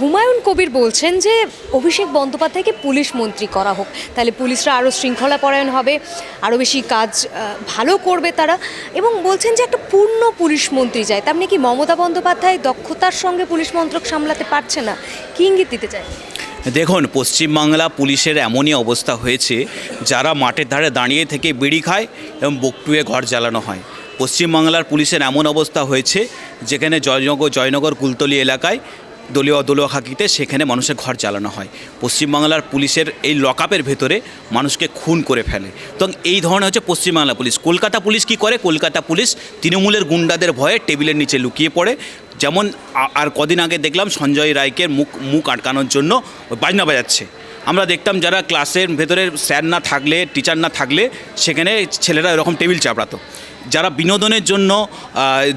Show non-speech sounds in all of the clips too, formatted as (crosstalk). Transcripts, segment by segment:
হুমায়ুন কবির বলছেন যে অভিষেক বন্দ্যোপাধ্যায়কে পুলিশ মন্ত্রী করা হোক। তাহলে পুলিশরা আরও শৃঙ্খলা পরায়ণ হবে আরও বেশি কাজ ভালো করবে তারা। এবং বলছেন যে একটা পূর্ণ পুলিশ মন্ত্রী চায় তার মানে কি মমতা বন্দ্যোপাধ্যায় দক্ষতার সঙ্গে পুলিশ মন্ত্রক সামলাতে পারছে না? কি ইঙ্গিত দিতে চায়? দেখুন, পশ্চিমবাংলা পুলিশের এমনই অবস্থা হয়েছে, যারা মাঠের ধারে দাঁড়িয়ে থেকে বিড়ি খায় এবং বকটুয়ে ঘর জ্বালানো হয়। পশ্চিমবাংলার পুলিশের এমন অবস্থা হয়েছে, যেখানে জয়নগর জয়নগর, কুলতলি এলাকায় দলীয় দলীয় খাকিতে সেখানে মানুষের ঘর চালানো হয়। পশ্চিমবাংলার পুলিশের এই লকআপের ভেতরে মানুষকে খুন করে ফেলে। তো এই ধরনের হচ্ছে পশ্চিমবাংলা পুলিশ। কলকাতা পুলিশ কি করে? কলকাতা পুলিশ তৃণমূলের গুন্ডাদের ভয়ে টেবিলের নিচে লুকিয়ে পড়ে। যেমন আর কদিন আগে দেখলাম সঞ্জয় রায়কে মুখ মুখ আটকানোর জন্য বাজনা বাজাচ্ছে। আমরা দেখতাম যারা ক্লাসের ভেতরে স্যার না থাকলে, টিচার না থাকলে, সেখানে ছেলেরা এরকম টেবিল চাপড়াতো। যারা বিনোদনের জন্য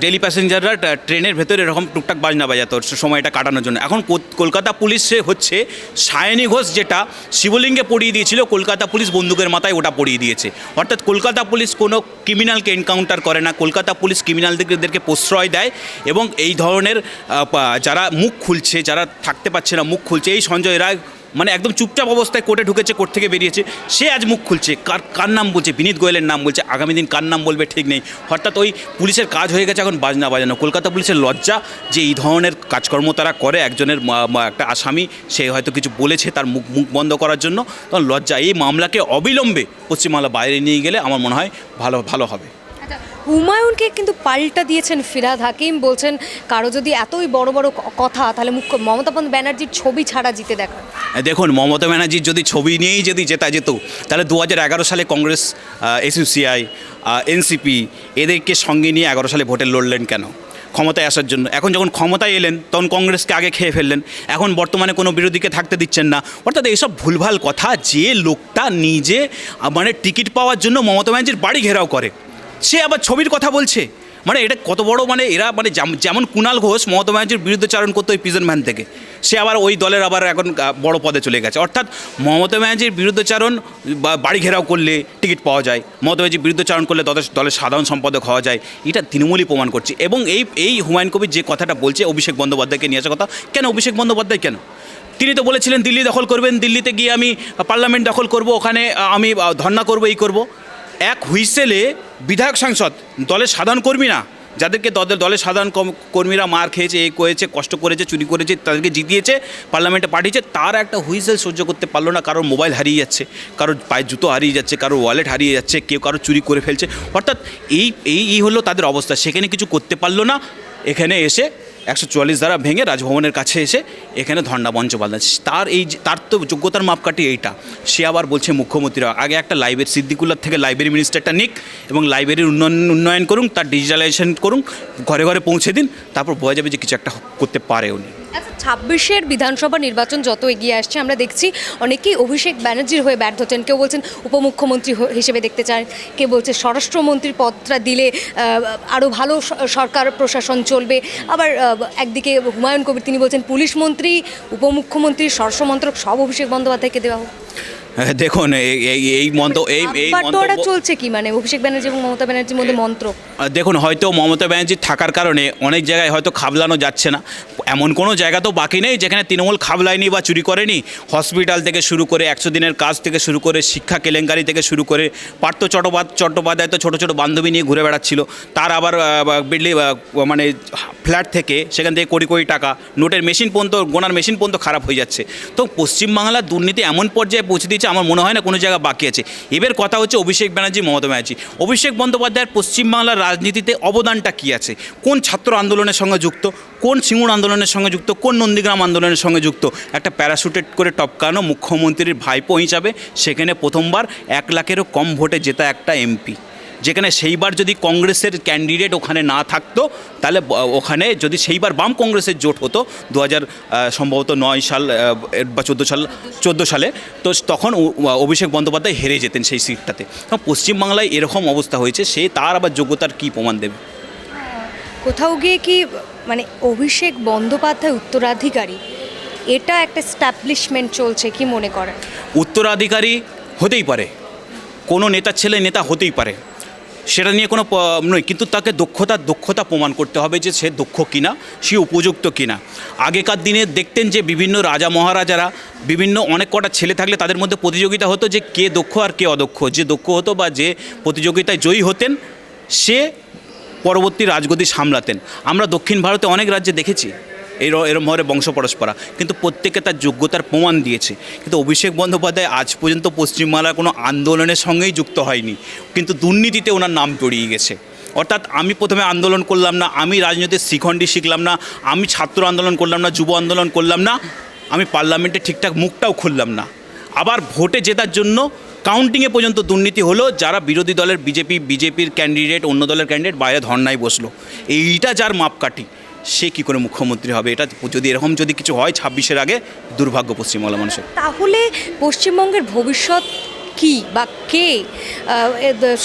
ডেলি প্যাসেঞ্জাররা ট্রেনের ভেতরে এরকম টুকটাক বাজনা বাজাতো সময়টা কাটানোর জন্য। এখন কলকাতা পুলিশে হচ্ছে সায়নী ঘোষ যেটা শিবলিঙ্গে পড়িয়ে দিয়েছিল, কলকাতা পুলিশ বন্দুকের মাথায় ওটা পড়িয়ে দিয়েছে। অর্থাৎ কলকাতা পুলিশ কোনো ক্রিমিনালকে এনকাউন্টার করে না, কলকাতা পুলিশ ক্রিমিনালদেরকে প্রশ্রয় দেয় এবং এই ধরনের যারা মুখ খুলছে, যারা থাকতে পারছে না, মুখ খুলছে, এই সঞ্জয় রায় মানে একদম চুপচাপ অবস্থায় কোর্টে ঢুকেছে, কোর্ট থেকে বেরিয়েছে। সে আজ মুখ খুলছে, কার কার নাম বলছে? বিনীত গোয়েলের নাম বলছে। আগামী দিন কার নাম বলবে ঠিক নেই। অর্থাৎ ওই পুলিশের কাজ হয়ে গেছে, এখন বাজনা বাজানো। কলকাতা পুলিশের লজ্জা যে এই ধরনের কাজকর্ম তারা করে, একজনের একটা আসামি, সে হয়তো কিছু বলেছে তার মুখ মুখ বন্ধ করার জন্য। তখন লজ্জা, এই মামলাকে অবিলম্বে পশ্চিমবাংলা বাইরে নিয়ে গেলে আমার মনে হয় ভালো ভালো হবে। হুমায়ুনকে কিন্তু পাল্টা দিয়েছেন ফিরাদ হাকিম, বলছেন, কারও যদি এতই বড় বড় কথা, তাহলে মুখ্য, মমতা ব্যানার্জির ছবি ছাড়া জিতে দেখা দেখুন, মমতা ব্যানার্জির যদি ছবি নিয়েই যদি জেতা যেত, তাহলে দু সালে কংগ্রেস এসইউসিআই এনসিপি, এদেরকে সঙ্গে নিয়ে এগারো সালে ভোটে লড়লেন কেন? ক্ষমতায় আসার জন্য। এখন যখন ক্ষমতায় এলেন, তখন কংগ্রেসকে আগে খেয়ে ফেললেন। এখন বর্তমানে কোনো বিরোধীকে থাকতে দিচ্ছেন না। অর্থাৎ এইসব ভুলভাল কথা যে লোকটা নিজে মানে টিকিট পাওয়ার জন্য মমতা ব্যানার্জির বাড়ি ঘেরাও করে। সে আবার ছবির কথা বলছে। মানে এটা কত বড় মানে এরা মানে যেম- যেমন কুণাল ঘোষ, মমতা ব্যানার্জির বিরুদ্ধে চারণ করতো ওই পিজন ভ্যান থেকে। সে আবার ওই দলের আবার এখন বড় পদে চলে গেছে। অর্থাৎ মমতা ব্যানার্জির বিরুদ্ধচারণ বা- বাড়ি ঘেরাও করলে টিকিট পাওয়া যায়, মমতা ব্যানার্জির বিরুদ্ধচারণ করলে দলের সাধারণ সম্পাদক হওয়া যায়, এটা তৃণমূলই প্রমাণ করছে। এবং এই এই হুমায়ুন কবির যে কথাটা বলছে, অভিষেক বন্দ্যোপাধ্যায়কে নিয়ে আসার কথা, কেন অভিষেক বন্দ্যোপাধ্যায় কেন? তিনি তো বলেছিলেন, দিল্লি দখল করবেন, দিল্লিতে গিয়ে আমি পার্লামেন্ট দখল করব, ওখানে আমি ধর্না করব, এই করব। এক হুইসেলে বিধায়ক সাংসদ, দলের সাধারণ কর্মী না। যাদেরকে দলের দলের সাধারণ কর্মীরা মার খেয়েছে, এ করেছে, কষ্ট করেছে, চুরি করেছে, তাদেরকে জিতিয়েছে, পার্লামেন্টে পাঠিয়েছে, তার একটা হুইসেল সহ্য করতে পারল না, কারোর মোবাইল হারিয়ে যাচ্ছে, কারোর পায়ের জুতো হারিয়ে যাচ্ছে, কারোর ওয়ালেট হারিয়ে যাচ্ছে, কেউ কারও চুরি করে ফেলছে। অর্থাৎ এই এই হলো তাদের অবস্থা, সেখানে কিছু করতে পারল না, এখানে এসে একশো চুয়াল্লিশ দ্বারা ভেঙে রাজভবনের কাছে এসে এখানে ধর্ণা মঞ্চ তার এই তার তো যোগ্যতার মাপকাঠি এইটা। সে আবার বলছে মুখ্যমন্ত্রীরা, আগে একটা লাইব্রেরি সিদ্দিকুল্লার থেকে লাইব্রেরি মিনিস্টারটা নিক এবং লাইব্রেরির উন্নয়ন উন্নয়ন করুন, তার ডিজিটালাইজেশন করুন, ঘরে ঘরে পৌঁছে দিন, তারপর বোঝা যাবে যে কিছু একটা করতে পারে উনি। ছাব্বিশের বিধানসভা নির্বাচন যত এগিয়ে আসছে, আমরা দেখছি অনেকেই অভিষেক ব্যানার্জির হয়ে ব্যর্থ হচ্ছেন। কেউ বলছেন উপমুখ্যমন্ত্রী হিসেবে দেখতে চান, কেউ বলছে স্বরাষ্ট্রমন্ত্রীর পদটা দিলে আরও ভালো সরকার প্রশাসন চলবে। আবার একদিকে হুমায়ুন কবির তিনি বলছেন, পুলিশ মন্ত্রী, উপমুখ্যমন্ত্রী, স্বরাষ্ট্রমন্ত্রক সব অভিষেক বন্দ্যোপাধ্যায়কে দেওয়া হোক। (laughs) দেখুন এই মন্ত এই এই মন্তব্য চলছে কি মানে অভিষেক ব্যানার্জি এবং মমতা ব্যানার্জির মধ্যে মন্ত্র? দেখুন হয়তো মমতা ব্যানার্জি থাকার কারণে অনেক জায়গায় হয়তো খাবলানো যাচ্ছে না। এমন কোনো জায়গা তো বাকি নেই যেখানে তৃণমূল খাবলায়নি বা চুরি করেনি। হসপিটাল থেকে শুরু করে একশো দিনের কাজ থেকে শুরু করে শিক্ষা কেলেঙ্কারি থেকে শুরু করে পার্থ চট্টোপাধ্যায় চট্টোপাধ্যায় তো ছোটো ছোটো বান্ধবী নিয়ে ঘুরে বেড়াচ্ছিল। তার আবার বিল্ডিং মানে ফ্ল্যাট থেকে সেখান থেকে কোটি কোটি টাকা নোটের মেশিন পর্যন্ত গোনার মেশিন পর্যন্ত খারাপ হয়ে যাচ্ছে। তো পশ্চিমবাংলার দুর্নীতি এমন পর্যায়ে পৌঁছে দিয়েছে আমার মনে হয় না কোনো জায়গা বাকি আছে। এবার কথা হচ্ছে অভিষেক ব্যানার্জি, মমতা ব্যানার্জি। অভিষেক বন্দ্যোপাধ্যায়ের পশ্চিমবাংলার রাজনীতিতে অবদানটা কী আছে? কোন ছাত্র আন্দোলনের সঙ্গে যুক্ত? কোন সিঙ্গুর আন্দোলনের সঙ্গে যুক্ত? কোন নন্দীগ্রাম আন্দোলনের সঙ্গে যুক্ত? একটা প্যারাশুটেড করে টপকানো মুখ্যমন্ত্রীর ভাইপো হিসাবে? সেখানে প্রথমবার এক লাখেরও কম ভোটে জেতা একটা এমপি। যেখানে সেইবার যদি কংগ্রেসের ক্যান্ডিডেট ওখানে না থাকতো তাহলে ওখানে যদি সেইবার বাম কংগ্রেসের জোট হতো দু হাজার সম্ভবত নয় সাল বা চোদ্দ সাল চোদ্দ সালে তো তখন অভিষেক বন্দ্যোপাধ্যায় হেরে যেতেন সেই সিটটাতে। পশ্চিমবাংলায় এরকম অবস্থা হয়েছে সে তার আবার যোগ্যতার কী প্রমাণ দেবে? কোথাও গিয়ে কি মানে অভিষেক বন্দ্যোপাধ্যায় উত্তরাধিকারী এটা একটা স্ট্যাবলিশমেন্ট চলছে কি মনে করেন? উত্তরাধিকারী হতেই পারে। কোনো নেতার ছেলে নেতা হতেই পারে। সেটা নিয়ে কোনো নয়, কিন্তু তাকে দক্ষতা দক্ষতা প্রমাণ করতে হবে যে সে দক্ষ কিনা, সে উপযুক্ত কিনা। আগেকার দিনে দেখতেন যে বিভিন্ন রাজা মহারাজারা, বিভিন্ন অনেক কটা ছেলে থাকলে তাদের মধ্যে প্রতিযোগিতা হতো যে কে দক্ষ আর কে অদক্ষ। যে দক্ষ হতো বা যে প্রতিযোগিতায় জয়ী হতেন, সে পরবর্তী রাজগতি সামলাতেন। আমরা দক্ষিণ ভারতে অনেক রাজ্যে দেখেছি। এর এরম ভাবে বংশ পরস্পরা। কিন্তু প্রত্যেকে তার যোগ্যতার প্রমাণ দিয়েছে। কিন্তু অভিষেক বন্দ্যোপাধ্যায় আজ পর্যন্ত পশ্চিমবাংলার কোনো আন্দোলনের সঙ্গেই যুক্ত হয়নি। কিন্তু দুর্নীতিতে ওনার নাম জড়িয়ে গেছে। অর্থাৎ আমি প্রথমে আন্দোলন করলাম না, আমি রাজনীতির শিখণ্ডী শিখলাম না, আমি ছাত্র আন্দোলন করলাম না, যুব আন্দোলন করলাম না, আমি পার্লামেন্টে ঠিকঠাক মুখটাও খুললাম না। আবার ভোটে জেতার জন্য কাউন্টিংয়ে পর্যন্ত দুর্নীতি হলো, যারা বিরোধী দলের বিজেপি, বিজেপির ক্যান্ডিডেট অন্য দলের ক্যান্ডিডেট বাইরে ধর্নায় বসল। এইটা যার মাপকাঠি। সে কী করে মুখ্যমন্ত্রী হবে? এটা যদি এরকম যদি কিছু হয় ছাব্বিশের আগে দুর্ভাগ্য পশ্চিমবাংলা মানুষের। তাহলে পশ্চিমবঙ্গের ভবিষ্যৎ কি বা কে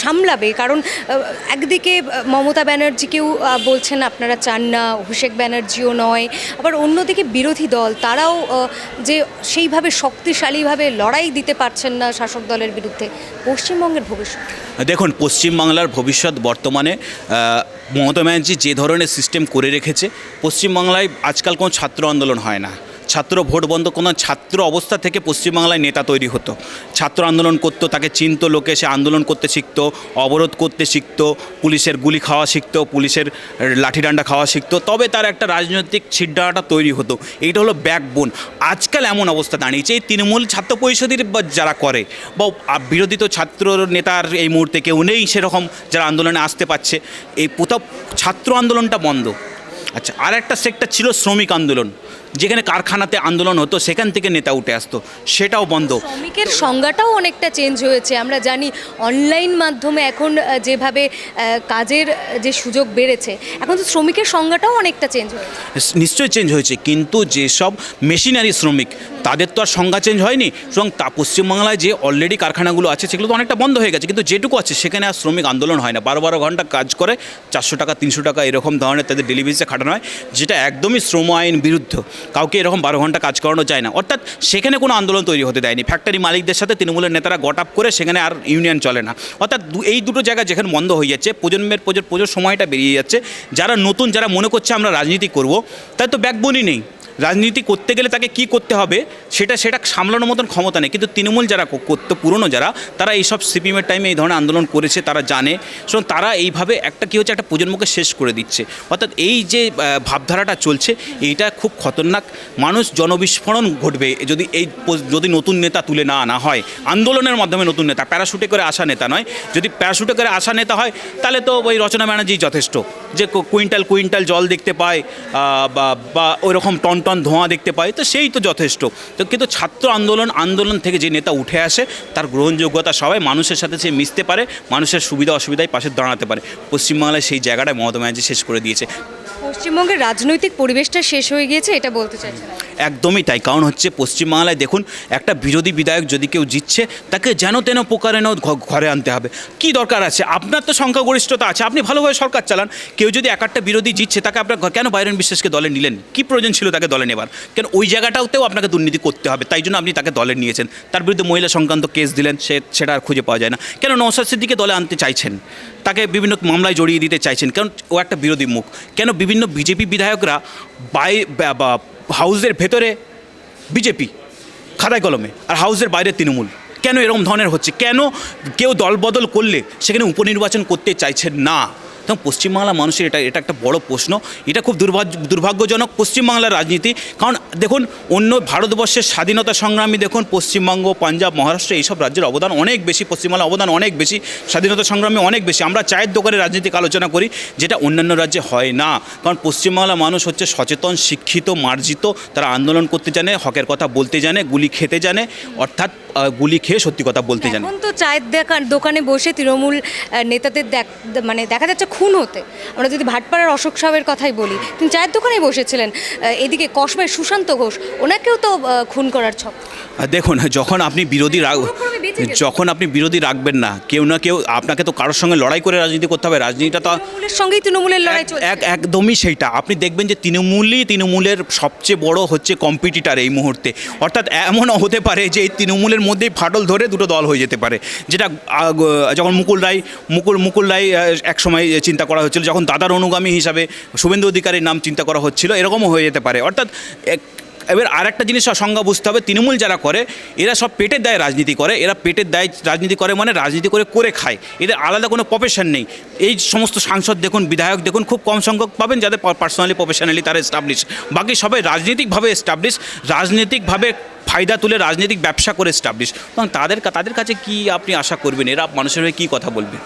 সামলাবে? কারণ একদিকে মমতা ব্যানার্জিকেও বলছেন আপনারা চান না অভিষেক ব্যানার্জিও নয়। আবার অন্যদিকে বিরোধী দল তারাও যে সেইভাবে শক্তিশালীভাবে লড়াই দিতে পারছেন না শাসক দলের বিরুদ্ধে। পশ্চিমবঙ্গের ভবিষ্যৎ দেখুন পশ্চিমবাংলার ভবিষ্যৎ বর্তমানে মমতা ব্যানার্জি যে ধরনের সিস্টেম করে রেখেছে পশ্চিমবাংলায় আজকাল কোনো ছাত্র আন্দোলন হয় না। ছাত্র ভোট বন্ধ কোনো ছাত্র অবস্থা থেকে পশ্চিমবাংলায় নেতা তৈরি হতো। ছাত্র আন্দোলন করতো, তাকে চিনত, লোকে সে আন্দোলন করতে শিখতো, অবরোধ করতে শিখতো, পুলিশের গুলি খাওয়া শিখতো, পুলিশের লাঠিডান্ডা খাওয়া শিখতো। তবে তার একটা রাজনৈতিক ছিটডাটা তৈরি হতো। এইটা হলো ব্যাকবোন আজকাল এমন অবস্থা দাঁড়িয়েছে, এই তৃণমূল ছাত্র পরিষদের যারা করে, বা বিরোধী তো ছাত্র নেতার এই মুহূর্তে কেউ নেই, সেরকম যারা আন্দোলনে আসতে পারছে, এই কোথাও ছাত্র আন্দোলনটা বন্ধ। আচ্ছা আর একটা সেক্টর ছিল শ্রমিক আন্দোলন। যেখানে কারখানাতে আন্দোলন হতো সেখান থেকে নেতা উঠে আসতো। সেটাও বন্ধ। শ্রমিকের সংজ্ঞাটাও অনেকটা চেঞ্জ হয়েছে। আমরা জানি অনলাইন মাধ্যমে এখন যেভাবে কাজের যে সুযোগ বেড়েছে এখন তো শ্রমিকের সংজ্ঞাটাও অনেকটা চেঞ্জ হয়েছে। নিশ্চয়ই চেঞ্জ হয়েছে। কিন্তু যেসব মেশিনারি শ্রমিক তাদের তো আর সংজ্ঞা চেঞ্জ হয়নি। সুতরাং তা পশ্চিমবাংলায় যে অলরেডি কারখানাগুলো আছে সেগুলো তো অনেকটা বন্ধ হয়ে গেছে। কিন্তু যেটুকু আছে সেখানে আর শ্রমিক আন্দোলন হয় না। বারো বারো ঘণ্টা কাজ করে চারশো টাকা তিনশো টাকা এরকম ধরনের তাদের ডেলিভারিসে খাটানো হয় যেটা একদমই শ্রম আইন বিরুদ্ধ। কাউকে এরকম বারো ঘণ্টা কাজ করানো যায় না। অর্থাৎ সেখানে কোনো আন্দোলন তৈরি হতে দেয়নি। ফ্যাক্টরি মালিকদের সাথে তৃণমূলের নেতারা গট আপ করে সেখানে আর ইউনিয়ন চলে না। অর্থাৎ এই দুটো জায়গা যেখানে বন্ধ হয়ে যাচ্ছে, প্রজন্মের প্রজন্ম প্রজন্ম সময়টা বেরিয়ে যাচ্ছে। যারা নতুন, যারা মনে করছে আমরা রাজনীতি করব তাই তো ব্যাকবোনই নেই। রাজনীতি করতে গেলে তাকে কি করতে হবে, সেটা সেটা সামলানোর মতন ক্ষমতা নেই। কিন্তু তৃণমূল যারা করতো পুরনো যারা, তারা এইসব সিপিএমের টাইমে এই ধরনের আন্দোলন করেছে, তারা জানে। সুতরাং তারা এইভাবে একটা কী হচ্ছে, একটা প্রজন্মকে শেষ করে দিচ্ছে। অর্থাৎ এই যে ভাবধারাটা চলছে, এইটা খুব খতরনাক মানুষ জনবিস্ফোরণ ঘটবে। যদি এই যদি নতুন নেতা তুলে না আনা হয়, আন্দোলনের মাধ্যমে নতুন নেতা প্যারাশুটে করে আসা নেতা নয়। যদি প্যারাশুটে করে আসা নেতা হয়, তাহলে তো ওই রচনা ব্যানার্জি যথেষ্ট। যে কুইন্টাল কুইন্টাল জল দেখতে পায় বা ওই রকম টন টন ধোঁয়া দেখতে পাই তো সেই তো যথেষ্ট। তো কিন্তু ছাত্র আন্দোলন আন্দোলন থেকে যে নেতা উঠে আসে, তার গ্রহণযোগ্যতা সবাই মানুষের সাথে সে মিশতে পারে, মানুষের সুবিধা অসুবিধায় পাশে দাঁড়াতে পারে। পশ্চিমবাংলায় সেই জায়গাটা মমতা ব্যানার্জি শেষ করে দিয়েছে। পশ্চিমবঙ্গের রাজনৈতিক পরিবেশটা শেষ হয়ে গিয়েছে, এটা বলতে চাইছেন একদমই তাই। কারণ হচ্ছে পশ্চিমবাংলায় দেখুন, একটা বিরোধী বিধায়ক যদি কেউ জিতছে, তাকে যেন তেন প্রকারেণ ঘ- ঘরে আনতে হবে। কি দরকার আছে? আপনার তো সংখ্যাগরিষ্ঠতা আছে, আপনি ভালোভাবে সরকার চালান। কেউ যদি এক একটা বিরোধী জিতছে, তাকে আপনার কেন বাইরেন বিশ্বাসকে দলে নিলেন? কি প্রয়োজন ছিল তাকে দলে নেবার? কেন ওই জায়গাটাতেও আপনাকে দুর্নীতি করতে হবে, তাই জন্য আপনি তাকে দলে নিয়েছেন। তার বিরুদ্ধে মহিলা সংক্রান্ত কেস দিলেন, সে সেটা আর খুঁজে পাওয়া যায় না। কেন নৌসাদ সিদ্দিকে দলে আনতে চাইছেন? তাকে বিভিন্ন মামলায় জড়িয়ে দিতে চাইছেন। কারণ ও একটা বিরোধী মুখ? কেন বিভিন্ন বিজেপি বিধায়করা বাই হাউসের ভেতরে বিজেপি খাতায় কলমে, আর হাউসের বাইরে তৃণমূল। কেন এরকম ধরনের হচ্ছে? কেন কেউ দলবদল করলে সেখানে উপনির্বাচন করতে চাইছেন না? তখন পশ্চিমবাংলার মানুষের এটা এটা একটা বড় প্রশ্ন। এটা খুব দুর্ভাগ্য, দুর্ভাগ্যজনক পশ্চিমবাংলার রাজনীতি। কারণ দেখুন, অন্য ভারতবর্ষের স্বাধীনতা সংগ্রামী দেখুন, পশ্চিমবঙ্গ, পাঞ্জাব, মহারাষ্ট্র, এইসব রাজ্যের অবদান অনেক বেশি, পশ্চিমবাংলার অবদান অনেক বেশি, স্বাধীনতা সংগ্রামে অনেক বেশি। আমরা চায়ের দোকানে রাজনীতিক আলোচনা করি, যেটা অন্যান্য রাজ্যে হয় না। কারণ পশ্চিমবাংলার মানুষ হচ্ছে সচেতন, শিক্ষিত, মার্জিত, তারা আন্দোলন করতে জানে, হকের কথা বলতে জানে, গুলি খেতে জানে। অর্থাৎ গুলি খেয়ে সত্যি কথা বলতে জানে। এখন তো চায়ের দেখার দোকানে বসে তৃণমূল নেতাদের দেখ- মানে দেখা যাচ্ছে খুন হতে। আমরা যদি ভাটপাড়ার অশোক সাহেবের কথাই বলি তিনি চায়ের দোকানে বসেছিলেন। এদিকে কসবায় সুশান্ত ঘোষ ওনাকেও তো খুন করার ছক। দেখুন যখন আপনি বিরোধী রাগ। যখন আপনি বিরোধী রাখবেন না কেউ না কেউ আপনাকে তো কারোর সঙ্গে লড়াই করে রাজনীতি করতে হবে। রাজনীতিটা তো সঙ্গেই তৃণমূলের লড়াই এক- এক একদমই সেইটা। আপনি দেখবেন যে তৃণমূলই তৃণমূলের সবচেয়ে বড় হচ্ছে কম্পিটিটার এই মুহূর্তে। অর্থাৎ এমনও হতে পারে যে এই তৃণমূলের মধ্যেই ফাটল ধরে দুটো দল হয়ে যেতে পারে। যেটা যখন মুকুল রায়, মুকুল মুকুল রায় এক সময় চিন্তা করা হচ্ছিল, যখন দাদার অনুগামী হিসাবে শুভেন্দু অধিকারীর নাম চিন্তা করা হচ্ছিল, এরকমও হয়ে যেতে পারে। অর্থাৎ এবার আর একটা জিনিস সংজ্ঞা বুঝতে হবে, তৃণমূল যারা করে, এরা সব পেটের দায়ে রাজনীতি করে, এরা পেটের দায়ে রাজনীতি করে মানে রাজনীতি করে করে খায়। এদের আলাদা কোনো প্রফেশন নেই। এই সমস্ত সাংসদ দেখুন, বিধায়ক দেখুন, খুব কম সংখ্যক পাবেন যাদের পার্সোনালি প্রফেশনালি তারা এস্টাবলিশ বাকি সবাই রাজনৈতিকভাবে এস্টাবলিশ রাজনৈতিকভাবে ফায়দা তুলে রাজনৈতিক ব্যবসা করে এস্টাবলিশ এবং তাদের তাদের কাছে কি আপনি আশা করবেন? এরা মানুষের হয়ে কী কথা বলবে?